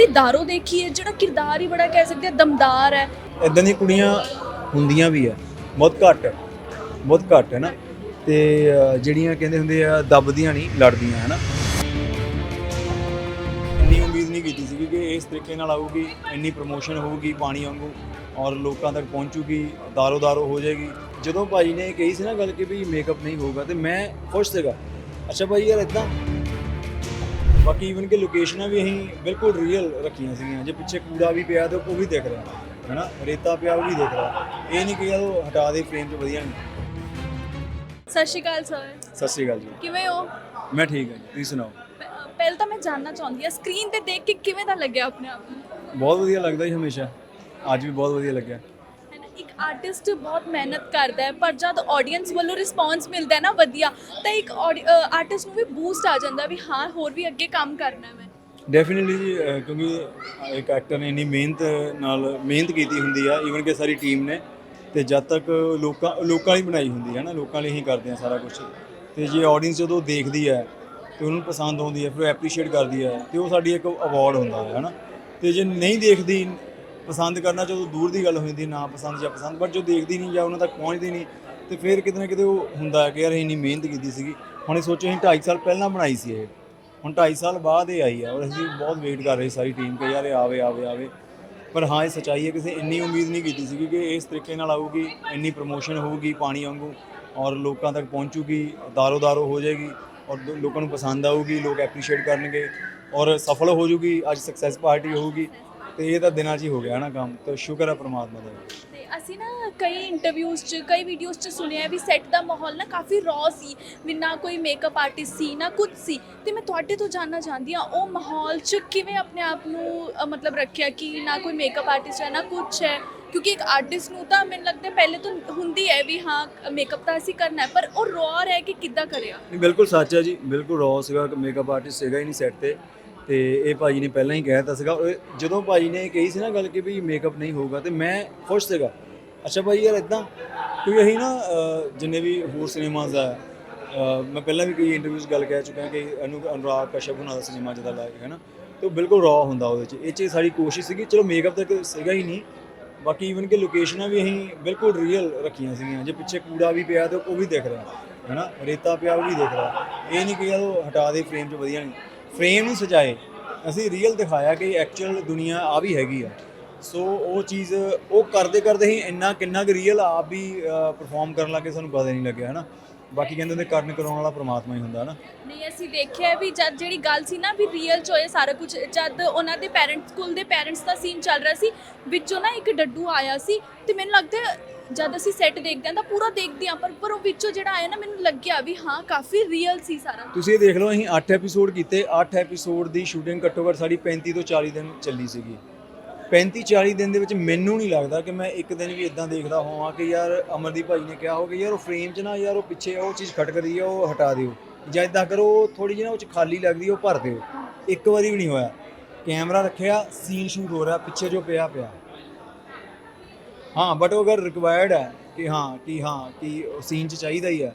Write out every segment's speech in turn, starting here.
ਅਸੀਂ ਦਾਰੋ ਦੇਖੀ ਹੈ? ਜਿਹੜਾ ਕਿਰਦਾਰ ਹੀ ਬੜਾ ਕਹਿ ਸਕਦੇ ਆ, ਦਮਦਾਰ ਹੈ। ਇਦਾਂ ਦੀਆਂ ਕੁੜੀਆਂ ਹੁੰਦੀਆਂ ਵੀ ਆ, ਬਹੁਤ ਘੱਟ ਬਹੁਤ ਘੱਟ ਹੈ ਨਾ ਤੇ ਜਿਹੜੀਆਂ ਕਹਿੰਦੇ ਹੁੰਦੇ ਆ, ਦੱਬਦੀਆਂ ਨਹੀਂ, ਲੜਦੀਆਂ ਹੈ ਨਾ ਇੰਨੀ ਉਮੀਦ ਨਹੀਂ ਕੀਤੀ ਸੀ ਕਿ ਇਸ ਤਰੀਕੇ ਨਾਲ ਆਊਗੀ, ਇੰਨੀ ਪ੍ਰੋਮੋਸ਼ਨ ਹੋਊਗੀ ਪਾਣੀ ਵਾਂਗੂ, ਔਰ ਲੋਕਾਂ ਤੱਕ ਪਹੁੰਚੂਗੀ, ਦਾਰੋ ਦਾਰੋ ਹੋ ਜਾਏਗੀ। ਜਦੋਂ ਭਾਜੀ ਨੇ ਕਹੀ ਸੀ ਨਾ ਗੱਲ ਕਿ ਵੀ ਮੇਕਅਪ ਨਹੀਂ ਹੋਊਗਾ, ਤੇ ਮੈਂ ਖੁਸ਼ ਸੀਗਾ। ਅੱਛਾ ਭਾਈ ਯਾਰ ਇਦਾਂ ਬਾਕੀ ਇਵਨ ਕਿ ਲੋਕੇਸ਼ਨਾਂ ਵੀ ਅਸੀਂ ਬਿਲਕੁਲ ਰੀਅਲ ਰੱਖੀਆਂ ਸੀਗੀਆਂ। ਜੇ ਪਿੱਛੇ ਕੂੜਾ ਵੀ ਪਿਆ ਤੇ ਉਹ ਵੀ ਦਿਖ ਰਿਹਾ ਹੈਨਾ? ਰੇਤਾ ਪਿਆ ਉਹ ਵੀ ਦਿਖ ਰਿਹਾ। ਇਹ ਨਹੀਂ ਕਿ ਉਹ ਹਟਾ ਦੇ ਫਰੇਮ 'ਚ ਵਧੀਆ ਨਹੀਂ। ਸਤਿ ਸ਼੍ਰੀ ਅਕਾਲ ਸਰ ਸਤਿ ਸ਼੍ਰੀ ਅਕਾਲ ਜੀ। ਕਿਵੇਂ ਹੋ? ਮੈਂ ਠੀਕ ਹਾਂ ਜੀ ਤੁਸੀਂ ਸੁਣਾਓ? ਪ- ਪਹਿਲਾਂ ਤਾਂ ਮੈਂ ਜਾਨਣਾ ਚਾਹੁੰਦੀ ਹਾਂ ਸਕਰੀਨ ਤੇ ਦੇਖ ਕੇ ਕਿਵੇਂ ਦਾ ਲੱਗਿਆ ਆਪਣੇ ਆਪ ਨੂੰ? ਬਹੁਤ ਵਧੀਆ ਲੱਗਦਾ ਜੀ ਹਮੇਸ਼ਾ। ਅੱਜ ਵੀ ਬਹੁਤ ਵਧੀਆ ਲੱਗਿਆ। ਆਰਟਿਸਟ ਬਹੁਤ ਮਿਹਨਤ ਕਰਦਾ ਹੈ, ਪਰ ਜਦ ਆਡੀਅנס ਵੱਲੋਂ ਰਿਸਪੌਂਸ ਮਿਲਦਾ ਹੈ ਨਾ ਵਧੀਆ, ਤਾਂ ਇੱਕ ਆਰਟਿਸਟ ਨੂੰ ਵੀ ਬੂਸਟ ਆ ਜਾਂਦਾ ਵੀ ਹਾਂ, ਹੋਰ ਵੀ ਅੱਗੇ ਕੰਮ ਕਰਨਾ ਹੈ ਮੈਂ। ਡੈਫੀਨਿਟਲੀ ਕਿਉਂਕਿ ਇੱਕ ਐਕਟਰ ਨੇ ਇੰਨੀ ਮਿਹਨਤ ਨਾਲ ਮਿਹਨਤ ਕੀਤੀ ਹੁੰਦੀ ਆ ਈਵਨ ਕਿ ਸਾਰੀ ਟੀਮ ਨੇ, ਤੇ ਜਦ ਤੱਕ ਲੋਕਾਂ ਲੋਕਾਂ ਲਈ ਬਣਾਈ ਹੁੰਦੀ ਹੈ ਨਾ, ਲੋਕਾਂ ਲਈ ਹੀ ਕਰਦੇ ਆ ਸਾਰਾ ਕੁਝ ਤੇ ਜੇ ਆਡੀਅנס ਜਦੋਂ ਦੇਖਦੀ ਹੈ ਤੇ ਉਹਨੂੰ ਪਸੰਦ ਆਉਂਦੀ ਹੈ ਫਿਰ ਉਹ ਐਪਰੀਸ਼ੀਏਟ ਕਰਦੀ ਹੈ ਤੇ ਉਹ ਸਾਡੀ ਇੱਕ ਅਵਾਰਡ ਹੁੰਦਾ ਹੈ ਹਨਾ। ਤੇ ਜੇ ਨਹੀਂ ਦੇਖਦੀ ਪਸੰਦ ਕਰਨਾ ਜਦੋਂ ਦੂਰ ਦੀ ਗੱਲ ਹੋ ਜਾਂਦੀ ਨਾ ਪਸੰਦ ਜਾਂ ਪਸੰਦ ਬਟ ਜੋ ਦੇਖਦੀ ਨਹੀਂ ਜਾਂ ਉਹਨਾਂ ਤੱਕ ਪਹੁੰਚਦੀ ਨਹੀਂ, ਤੇ ਫਿਰ ਕਿਤੇ ਨਾ ਕਿਤੇ ਉਹ ਹੁੰਦਾ ਕਿ ਯਾਰ ਇੰਨੀ ਮਿਹਨਤ ਕੀਤੀ ਸੀਗੀ। ਹੁਣ ਇਹ ਸੋਚੋ, ਅਸੀਂ 2.5 ਸਾਲ ਪਹਿਲਾਂ ਬਣਾਈ ਸੀ ਇਹ। ਹੁਣ 2.5 ਸਾਲ ਬਾਅਦ ਇਹ ਆਈ ਆ ਔਰ ਅਸੀਂ ਬਹੁਤ ਵੇਟ ਕਰ ਰਹੇ ਸਾਰੀ ਟੀਮ ਕਿ, ਯਾਰ ਇਹ ਆਵੇ ਆਵੇ ਆਵੇ। ਪਰ ਹਾਂ, ਇਹ ਸੱਚਾਈ ਹੈ ਕਿਸੇ ਇੰਨੀ ਉਮੀਦ ਨਹੀਂ ਕੀਤੀ ਸੀ ਕਿ ਇਸ ਤਰੀਕੇ ਨਾਲ ਆਊਗੀ, ਇੰਨੀ ਪ੍ਰੋਮੋਸ਼ਨ ਹੋਊਗੀ ਪਾਣੀ ਵਾਂਗੂ ਔਰ ਲੋਕਾਂ ਤੱਕ ਪਹੁੰਚੂਗੀ, ਦਾਰੋ ਦਾਰੋ ਹੋ ਜਾਏਗੀ ਔਰ ਦੋ- ਲੋਕਾਂ ਨੂੰ ਪਸੰਦ ਆਊਗੀ, ਲੋਕ ਐਪਰੀਸ਼ੀਏਟ ਕਰਨਗੇ ਔਰ ਸਫਲ ਹੋ ਜੂਗੀ, ਅੱਜ ਸਕਸੈਸ ਪਾਰਟੀ ਹੋਊਗੀ। ਤੇ ਇਹ ਤਾਂ ਦਿਨਾਂ 'ਚ ਹੀ ਹੋ ਗਿਆ ਨਾ ਕੰਮ ਤੇ ਸ਼ੁਕਰ ਹੈ ਪ੍ਰਮਾਤਮਾ ਦਾ। ਤੇ ਅਸੀਂ ਨਾ ਕਈ ਇੰਟਰਵਿਊਜ਼ 'ਚ ਕਈ ਵੀਡੀਓਜ਼ 'ਚ ਸੁਣਿਆ ਵੀ ਸੈੱਟ ਦਾ ਮਾਹੌਲ ਨਾ ਕਾਫੀ ਰॉ ਸੀ ਵੀ ਨਾ ਕੋਈ ਮੇਕਅਪ ਆਰਟਿਸਟ ਸੀ ਨਾ ਕੁਝ ਸੀ। ਤੇ ਮੈਂ ਤੁਹਾਡੇ ਤੋਂ ਜਾਨਣਾ ਚਾਹੁੰਦੀ ਹਾਂ ਉਹ ਮਾਹੌਲ 'ਚ ਕਿਵੇਂ ਆਪਣੇ ਆਪ ਨੂੰ ਅ, ਮਤਲਬ ਰੱਖਿਆ ਕਿ ਨਾ ਕੋਈ ਮੇਕਅਪ ਆਰਟਿਸਟ ਹੈ ਨਾ ਕੁਝ ਹੈ? ਕਿਉਂਕਿ ਇੱਕ ਆਰਟਿਸਟ ਨੂੰ ਤਾਂ ਮੈਨੂੰ ਲੱਗਦਾ ਪਹਿਲੇ ਤੋਂ ਹੁੰਦੀ ਹੈ ਵੀ ਹਾਂ ਮੇਕਅਪ ਤਾਂ ਅਸੀਂ ਕਰਨਾ ਹੈ ਪਰ ਉਹ ਰॉ ਰਹਿ ਕੇ ਕਿੱਦਾਂ ਕਰਿਆ? ਨਹੀਂ ਬਿਲਕੁਲ ਸੱਚ ਹੈ ਜੀ ਬਿਲਕੁਲ ਰॉ ਸੀਗਾ ਮੇਕਅਪ ਆਰਟਿਸਟ ਸੀਗਾ ਹੀ ਨਹੀਂ ਸੈੱਟ ਤੇ। ਤੇ ਇਹ ਭਾਜੀ ਨੇ ਪਹਿਲਾਂ ਹੀ ਕਹਿ ਦਿੱਤਾ ਸੀਗਾ। ਔਰ ਜਦੋਂ ਭਾਜੀ ਨੇ ਕਹੀ ਸੀ ਨਾ ਗੱਲ ਕਿ ਵੀ ਮੇਕਅਪ ਨਹੀਂ ਹੋਊਗਾ ਤੇ ਮੈਂ ਖੁਸ਼ ਸੀਗਾ। ਅੱਛਾ ਭਾਈ ਯਾਰ ਇਦਾਂ ਕਿਉਂਕਿ ਅਸੀਂ ਨਾ ਅਹ, ਜਿੰਨੇ ਵੀ ਹੋਰ ਸਿਨੇਮਾਜ਼ ਆ ਅਹ, ਮੈਂ ਪਹਿਲਾਂ ਵੀ ਕਈ ਇੰਟਰਵਿਊਜ਼ ਗੱਲ ਕਹਿ ਚੁੱਕਾ ਕਿ ਅਨੂ ਅਨੁਰਾਗ ਕਸ਼ਪ ਹੁਣਾਂ ਦਾ ਸਿਨੇਮਾ ਜਿਹਦਾ ਲੱਗ ਹੈ ਨਾ ਤੇ ਉਹ ਬਿਲਕੁਲ ਰॉ ਹੁੰਦਾ ਉਹਦੇ ਚ। ਇਹ ਚ ਸਾਡੀ ਕੋਸ਼ਿਸ਼ ਸੀਗੀ ਚਲੋ ਮੇਕਅਪ ਤਾਂ ਕੋਈ ਸੀਗਾ ਹੀ ਨਹੀਂ ਬਾਕੀ ਈਵਨ ਕਿ ਲੋਕੇਸ਼ਨਾਂ ਵੀ ਅਸੀਂ ਬਿਲਕੁਲ ਰੀਅਲ ਰੱਖੀਆਂ ਸੀਗੀਆਂ। ਜੇ ਪਿੱਛੇ ਕੂੜਾ ਵੀ ਪਿਆ ਤੇ ਉਹ ਵੀ ਦਿਖ ਰਿਹਾ ਹੈ ਨਾ ਰੇਤਾ ਪਿਆ ਉਹ ਵੀ ਦਿਖ ਰਿਹਾ। ਇਹ ਨਹੀਂ ਕਿ ਯਾਰ ਉਹ ਹਟਾ ਦੇ ਫਰੇਮ 'ਚ ਵਧੀਆ ਨਹੀਂ। ਫਰੇਮ ਨਹੀਂ ਸਜਾਏ, ਅਸੀਂ ਰੀਅਲ ਦਿਖਾਇਆ ਕਿ ਐਕਚੁਅਲ ਦੁਨੀਆ ਆ ਵੀ ਹੈਗੀ ਆ। ਸੋ ਉਹ ਚੀਜ਼, ਉਹ ਕਰਦੇ ਕਰਦੇ ਹੀ ਇੰਨਾ, ਕਿੰਨਾ ਕੁ ਰੀਅਲ ਆਪ ਵੀ ਪਰਫਾਰਮ ਕਰਨ ਲੱਗੇ ਸਾਨੂੰ ਪਤਾ ਨਹੀਂ ਲੱਗਿਆ, ਹਨਾ? ਬਾਕੀ ਕਹਿੰਦੇ ਹੁੰਦੇ, ਕਰਨ ਕਰਾਉਣ ਵਾਲਾ ਪ੍ਰਮਾਤਮਾ ਹੀ ਹੁੰਦਾ, ਹਨਾ? ਨਹੀਂ, ਅਸੀਂ ਦੇਖਿਆ ਵੀ ਜਦ ਜਿਹੜੀ ਗੱਲ ਸੀ ਨਾ ਵੀ ਰੀਅਲ ਚ ਹੋਏ ਸਾਰਾ ਕੁਝ, ਜਦ ਉਹਨਾਂ ਦੇ ਪੈਰੈਂਟਸ ਸਕੂਲ ਦੇ ਪੈਰੈਂਟਸ ਦਾ ਸੀਨ ਚੱਲ ਰਿਹਾ ਸੀ, ਵਿੱਚੋਂ ਨਾ ਇੱਕ ਡੱਡੂ ਆਇਆ ਸੀ, ਤੇ ਮੈਨੂੰ ਲੱਗਦਾ ਜਦ ਅਸੀਂ ਸੈੱਟ ਦੇਖਦੇ ਹਾਂ ਤਾਂ ਪੂਰਾ ਦੇਖਦੇ ਹਾਂ, ਪਰ ਪਰ ਉਹ ਵਿੱਚੋਂ ਜਿਹੜਾ ਆਇਆ ਨਾ ਮੈਨੂੰ ਲੱਗਿਆ ਵੀ ਹਾਂ, ਕਾਫੀ ਰੀਅਲ ਸੀ ਸਾਰਾ। ਤੁਸੀਂ ਇਹ ਦੇਖ ਲਓ, ਅਸੀਂ 8 ਐਪੀਸੋਡ ਕੀਤੇ। 8 ਐਪੀਸੋਡ ਦੀ ਸ਼ੂਟਿੰਗ ਘੱਟੋ ਘੱਟ ਸਾਡੀ 35 ਤੋਂ 40 ਦਿਨ ਚੱਲੀ ਸੀਗੀ। 35 40 ਦਿਨ ਦੇ ਵਿੱਚ ਮੈਨੂੰ ਨਹੀਂ ਲੱਗਦਾ ਕਿ ਮੈਂ ਇੱਕ ਦਿਨ ਵੀ ਇਦਾਂ ਦੇਖਦਾ ਹੋਵਾਂ ਕਿ ਯਾਰ ਅਮਰਦੀਪ ਭਾਈ ਨੇ ਕਿਹਾ ਹੋਵੇ, ਯਾਰ ਉਹ ਫਰੇਮ 'ਚ ਨਾ ਯਾਰ ਉਹ ਪਿੱਛੇ ਉਹ ਚੀਜ਼ ਖਟਕਦੀ ਹੈ ਉਹ ਹਟਾ ਦਿਓ। ਜਾਂ ਇਦਾਂ ਕਰੋ ਥੋੜੀ ਜਿਹੀ ਨਾ ਉਹ 'ਚ ਖਾਲੀ ਲੱਗਦੀ ਉਹ ਭਰ ਦਿਓ। ਇੱਕ ਵਾਰੀ ਵੀ ਨਹੀਂ ਹੋਇਆ। ਕੈਮਰਾ ਰੱਖਿਆ ਸੀਨ ਸ਼ੂਟ ਹੋ ਰਿਹਾ, ਪਿੱਛੇ ਜੋ ਪਿਆ ਪਿਆ। ਹਾਂ ਬਟ ਉਹ ਅਗਰ ਰਿਕੁਆਇਰਡ ਹੈ ਕਿ ਹਾਂ ਕਿ ਹਾਂ ਕਿ ਸੀਨ 'ਚ ਚਾਹੀਦਾ ਹੀ ਹੈ।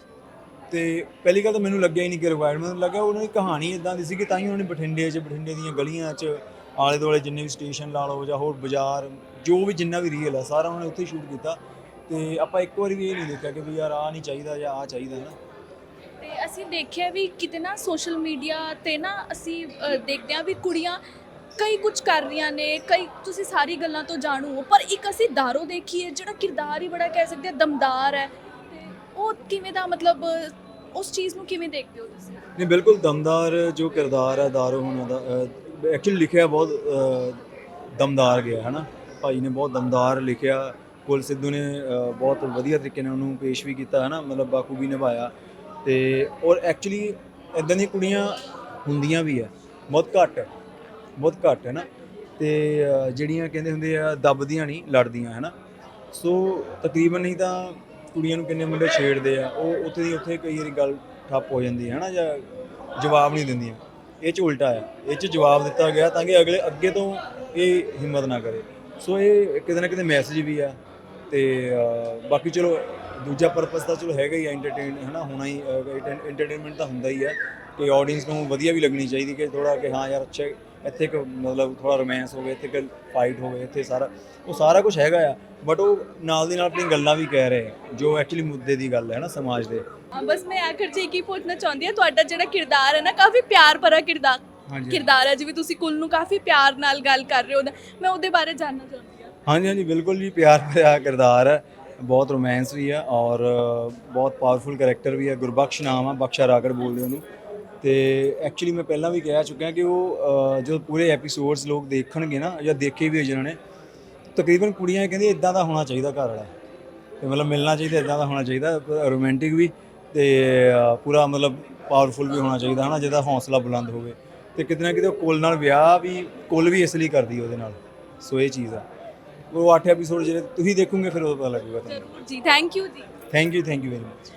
ਤੇ ਪਹਿਲੀ ਗੱਲ ਤਾਂ ਮੈਨੂੰ ਲੱਗਿਆ ਹੀ ਨਹੀਂ ਕਿ ਰਿਕੁਆਇਰਡ ਮੈਨੂੰ ਲੱਗਿਆ ਉਹਨਾਂ ਦੀ ਕਹਾਣੀ ਇਦਾਂ ਦੀ ਸੀ ਕਿ ਤਾਂ ਹੀ ਉਹਨਾਂ ਨੇ ਬਠਿੰਡੇ 'ਚ ਬਠਿੰਡੇ ਦੀਆਂ ਗਲੀਆਂ 'ਚ ਆਲੇ ਦੁਆਲੇ ਜਿੰਨੇ ਵੀ ਸਟੇਸ਼ਨ ਲਾ ਲਓ ਜਾਂ ਹੋਰ ਬਾਜ਼ਾਰ ਜੋ ਵੀ ਜਿੰਨਾ ਵੀ ਰੀਅਲ ਹੈ ਸਾਰਾ ਉਹਨਾਂ ਨੇ ਉੱਥੇ ਸ਼ੂਟ ਕੀਤਾ। ਤੇ ਆਪਾਂ ਇੱਕ ਵਾਰੀ ਵੀ ਇਹ ਨਹੀਂ ਦੇਖਿਆ ਕਿ ਵੀ ਯਾਰ ਆਹ ਨਹੀਂ ਚਾਹੀਦਾ ਜਾਂ ਆਹ ਚਾਹੀਦਾ ਨਾ ਤੇ ਅਸੀਂ ਦੇਖਿਆ ਵੀ ਕਿਤੇ ਨਾ ਸੋਸ਼ਲ ਮੀਡੀਆ ਤੇ ਨਾ ਅਸੀਂ ਅ, ਦੇਖਦੇ ਹਾਂ ਵੀ ਕੁੜੀਆਂ ਕਈ ਕੁਝ ਕਰ ਰਹੀਆਂ ਨੇ, ਕਈ ਤੁਸੀਂ ਸਾਰੀ ਗੱਲਾਂ ਤੋਂ ਜਾਣੂ ਹੋ, ਪਰ ਇੱਕ ਅਸੀਂ ਦਾਰੋ ਦੇਖੀਏ, ਜਿਹੜਾ ਕਿਰਦਾਰ ਹੀ ਬੜਾ ਕਹਿ ਸਕਦੇ ਆ, ਦਮਦਾਰ ਹੈ। ਤੇ ਉਹ ਕਿਵੇਂ ਦਾ ਮਤਲਬ, ਉਸ ਚੀਜ਼ ਨੂੰ ਕਿਵੇਂ ਦੇਖਦੇ ਹੋ ਤੁਸੀਂ? ਨਹੀਂ, ਬਿਲਕੁਲ ਦਮਦਾਰ ਜੋ ਕਿਰਦਾਰ ਹੈ, ਦਾਰੂ ਹੋਣਾ ਦਾ ਐਕਚੁਅਲੀ ਲਿਖਿਆ ਬਹੁਤ ਦਮਦਾਰ ਗਿਆ ਹੈ ਨਾ ਭਾਈ ਨੇ ਬਹੁਤ ਦਮਦਾਰ ਲਿਖਿਆ, ਕੁਲ ਸਿੱਧੂ ਨੇ ਬਹੁਤ ਵਧੀਆ ਤਰੀਕੇ ਨਾਲ ਉਹਨੂੰ ਪੇਸ਼ ਵੀ ਕੀਤਾ ਹੈ ਨਾ ਮਤਲਬ ਬਾਖੂਬੀ ਨਿਭਾਇਆ। ਤੇ ਔਰ ਐਕਚੁਅਲੀ ਇਦਾਂ ਦੀਆਂ ਕੁੜੀਆਂ ਹੁੰਦੀਆਂ ਵੀ ਆ, ਬਹੁਤ ਘੱਟ। ਬਹੁਤ ਘੱਟ ਹੈ ਨਾ। ਤੇ ਜਿਹੜੀਆਂ ਕਹਿੰਦੇ ਹੁੰਦੇ ਆ, ਦੱਬਦੀਆਂ ਨਹੀਂ, ਲੜਦੀਆਂ, ਹੈ ਨਾ। ਸੋ, ਤਕਰੀਬਨ ਨਹੀਂ ਤਾਂ ਕੁੜੀਆਂ ਨੂੰ ਕਿੰਨੇ ਮੁੰਡੇ ਛੇੜਦੇ ਆ, ਉਹ ਉੱਥੇ ਦੀ ਉੱਥੇ ਕਈ ਵਾਰੀ ਗੱਲ ਠੱਪ ਹੋ ਜਾਂਦੀ ਹੈ ਨਾ, ਜਾਂ ਜਵਾਬ ਨਹੀਂ ਦਿੰਦੀਆਂ। ਇਹ ਚ ਉਲਟਾ ਆ। ਇਹ ਚ ਜਵਾਬ ਦਿੱਤਾ ਗਿਆ ਤਾਂ ਕਿ ਅਗਲੇ ਅੱਗੇ ਤੋਂ ਇਹ ਹਿੰਮਤ ਨਾ ਕਰੇ। ਸੋ ਇਹ ਕਿਤੇ ਨਾ ਕਿਤੇ ਮੈਸੇਜ ਵੀ ਆ ਤੇ ਬਾਕੀ ਚਲੋ ਦੂਜਾ ਪਰਪਸ ਤਾਂ ਚਲੋ ਹੈਗਾ ਹੀ ਐਂਟਰਟੇਨ ਹੈ ਨਾ ਹੋਣਾ ਹੀ ਐਂਟਰਟੇਨਮੈਂਟ ਤਾਂ ਹੁੰਦਾ ਹੀ ਹੈ ਕਿ ਆਡੀਅנס ਨੂੰ ਵਧੀਆ ਵੀ ਲੱਗਣੀ ਚਾਹੀਦੀ ਕਿ ਥੋੜਾ ਕਿ ਹਾਂ ਯਾਰ ਅੱਛਾ ਇੱਥੇ ਇੱਕ ਮਤਲਬ ਥੋੜਾ ਰੋਮਾਂਸ ਹੋਵੇ ਇੱਥੇ ਇੱਕ ਫਾਈਟ ਹੋਵੇ ਇੱਥੇ ਸਾਰਾ ਉਹ ਸਾਰਾ ਕੁਝ ਹੈਗਾ ਆ। ਬਟ ਉਹ ਨਾਲ ਦੀ ਨਾਲ ਆਪਣੀ ਗੱਲਾਂ ਵੀ ਕਹਿ ਰਹੇ ਜੋ ਐਕਚੁਅਲੀ ਮੁੱਦੇ ਦੀ ਗੱਲ ਹੈ ਨਾ ਸਮਾਜ ਦੇ। ਹਾਂ, ਬਸ ਮੈਂ ਆਖਰ 'ਚ ਇੱਕ ਹੀ ਪੁੱਛਣਾ ਚਾਹੁੰਦੀ ਹਾਂ ਤੁਹਾਡਾ ਜਿਹੜਾ ਕਿਰਦਾਰ ਹੈ ਨਾ ਕਾਫੀ ਪਿਆਰ ਭਰਾ ਕਿਰਦਾਰ। ਕਿਰਦਾਰ ਹੈ ਜਿਵੇਂ ਤੁਸੀਂ ਕੁੱਲ ਨੂੰ ਕਾਫੀ ਪਿਆਰ ਨਾਲ ਗੱਲ ਕਰ ਰਹੇ ਹੋ ਮੈਂ ਉਹਦੇ ਬਾਰੇ ਜਾਣਨਾ ਚਾਹੁੰਦੀ ਹਾਂ। ਹਾਂਜੀ ਹਾਂਜੀ ਬਿਲਕੁਲ ਜੀ ਪਿਆਰ ਭਰਿਆ ਕਿਰਦਾਰ ਹੈ। ਬਹੁਤ ਰੋਮਾਂਸ ਵੀ ਆ ਔਰ ਬਹੁਤ ਪਾਵਰਫੁਲ ਕੈਰੈਕਟਰ ਵੀ ਆ। ਗੁਰਬਖਸ਼ ਨਾਮ ਆ ਬਖਸ਼ਾ ਰਾਗੜ ਬੋਲਦੇ ਉਹਨੂੰ। ਤੇ ਐਕਚੁਅਲੀ ਮੈਂ ਪਹਿਲਾਂ ਵੀ ਕਹਿ ਚੁੱਕਿਆ ਕਿ ਉਹ ਅ, ਜਦੋਂ ਪੂਰੇ ਐਪੀਸੋਡਸ ਲੋਕ ਦੇਖਣਗੇ ਨਾ ਜਾਂ ਦੇਖੇ ਵੀ ਹੋਏ ਜਿਨ੍ਹਾਂ ਨੇ ਤਕਰੀਬਨ ਕੁੜੀਆਂ ਕਹਿੰਦੀ ਇਦਾਂ ਦਾ ਹੋਣਾ ਚਾਹੀਦਾ ਘਰ ਵਾਲਾ। ਤੇ ਮਤਲਬ ਮਿਲਣਾ ਚਾਹੀਦਾ ਇਦਾਂ ਦਾ ਹੋਣਾ ਚਾਹੀਦਾ ਰੋਮਾਂਟਿਕ ਵੀ ਤੇ ਪੂਰਾ ਮਤਲਬ ਪਾਵਰਫੁਲ ਵੀ ਹੋਣਾ ਚਾਹੀਦਾ ਹਨਾ ਜਿਹਦਾ ਹੌਸਲਾ ਬੁਲੰਦ ਹੋਵੇ। ਤੇ ਕਿਤੇ ਨਾ ਕਿਤੇ ਉਹ ਕੁੱਲ ਨਾਲ ਵਿਆਹ ਵੀ ਕੁੱਲ ਵੀ ਇਸ ਲਈ ਕਰਦੀ ਉਹਦੇ ਨਾਲ। ਸੋ ਇਹ ਚੀਜ਼ ਆ। ਉਹ 8 ਐਪੀਸੋਡ ਜਿਹੜੇ ਤੁਸੀਂ ਦੇਖੋਗੇ ਫਿਰ ਉਹ ਪਤਾ ਲੱਗੂਗਾ ਤੁਹਾਨੂੰ। ਜ਼ਰੂਰ ਜੀ ਥੈਂਕ ਯੂ ਜੀ। Thank you thank you very much